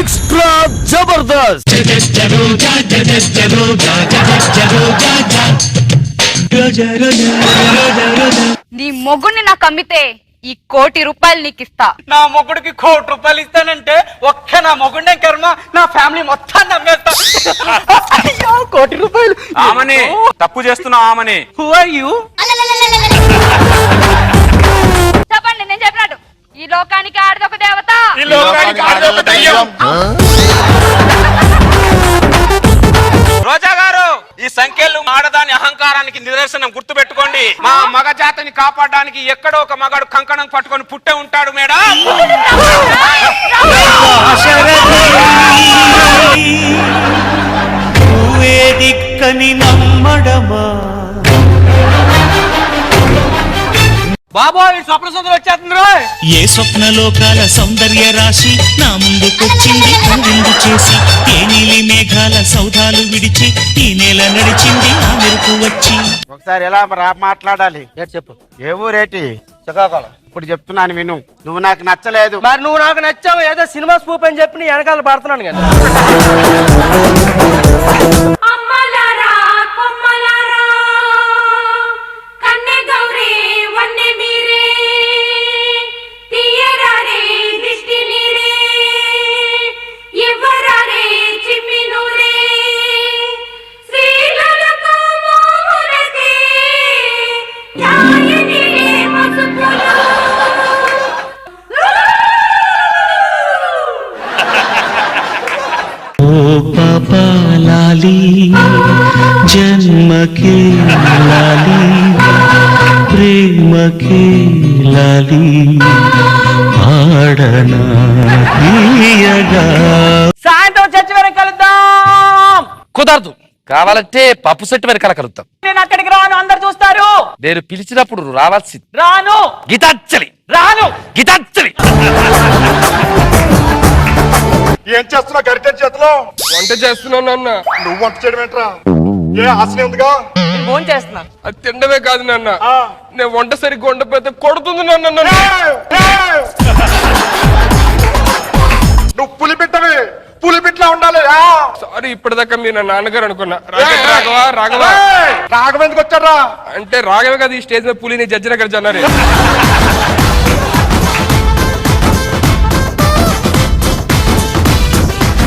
Extra Jabardasth. నీ మొగుణ్ణి నాకు అమ్మితే ఈ కోటి రూపాయలు నీకు ఇస్తా నా మొగుడికి కోటి రూపాయలు ఇస్తానంటే ఒక్క నా మొగుడే కర్మ నా ఫ్యామిలీ మొత్తాన్ని నమ్మేస్తా అయ్యో కోటి రూపాయలు. ఆమని తప్పు చేస్తున్నావు ఆమని. హూ ఆర్ యూ లోకానికి ఆడదొక దేవత. ఈ లోకానికి ఆడదొక దయ్యం. రోజా గారు ఈ సంఖ్యలు ఆడదాని అహంకారానికి నిదర్శనం గుర్తు పెట్టుకోండి మా మగ జాతిని కాపాడడానికి ఎక్కడో ఒక మగాడు కంకణం పట్టుకొని పుట్టే ఉంటాడు మేడం. బాబా ఈ స్వప్న సుందరం వచ్చేస్తుంది ఏ స్వప్నలోకాల సౌందర్య రాశి నా ముందుకొచ్చింది కనువిందు చేసి ఏ నీలి మేఘాల సౌధాలు విడిచి ఈ నేల నడిచింది ఆ మెరుపు వచ్చి. ఒకసారి ఎలా రా మాట్లాడాలి? చెప్పు. ఏ ఊరేటి? శ్రీకాకుళం ఇప్పుడు చెప్తున్నాను విను. నువ్వు నాకు నచ్చలేదు. మరి నువ్వు నాకు నచ్చావు ఏదో సినిమా స్కూప్ అని చెప్పి నీ వెనకాల పడుతున్నాను కదా. పసుపులు ఓ లాలి జన్మకే లాలి ప్రేమకే లాలి పాడనా సాయంత్రం చచ్చి వరకు కలుద్దాం కుదరదు. కావాలంటే పప్పు సెట్ వెనకాల కలుగుతాం నేను అక్కడికి రాను అందరు చూస్తారు. నేను పిలిచినప్పుడు నువ్వు రావాల్సింది. రాను. గీతాంజలి. రాను. గీతాంజలి. ఏం చేస్తున్నావు గరిటె చేతిలో? వంట చేస్తున్నాను అన్న నువ్వు వంట చేయడం ఏంట్రా? ఏ ఆశనే ఉందిగా? నేను ఫోన్ చేస్తున్నాను అది తినడమే కాదు నాన్న. ఆ. నేను వంట సరిగ్గా వండపోతే కొడుతుంది నాన్న ఏయ్! బిడ్డవి పులి బిడ్డలా ఉండాలి. ఆ! సారీ ఇప్పటిదాకా మీరు నా నాన్నగారు అనుకున్నా. రాఘవ రాఘవా రాఘవా! రాఘవ ఎందుకు వచ్చారా అంటే రాఘవే కదా ఈ స్టేజ్ మీద పులిని జడ్జి దగ్గర జన్నారు